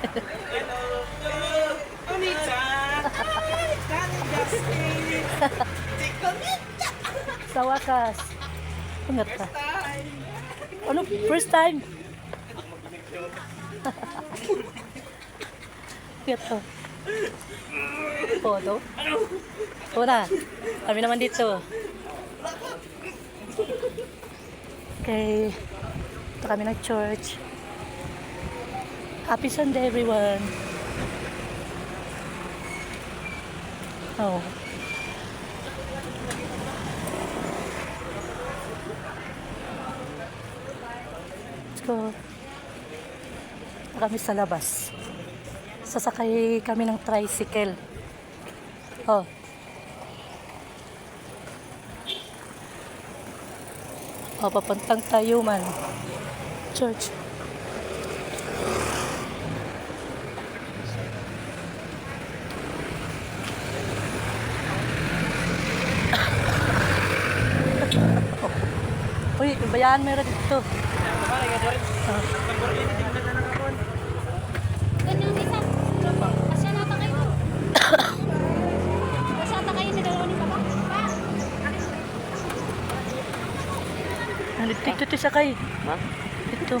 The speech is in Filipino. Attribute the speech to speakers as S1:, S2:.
S1: Sa wakas. Ingat ka. Ano? First time? Ito. Photo? Una. Kami naman dito. Okay. Ito kami ng church. Happy Sunday, everyone. Oh. Let's go. Kami sa labas. Sasakay kami ng tricycle. Oh. Oh, papuntang tayo man. Church. Uy, bayaan meron dito. Nandito dito sakay.
S2: Ha?
S1: Ito.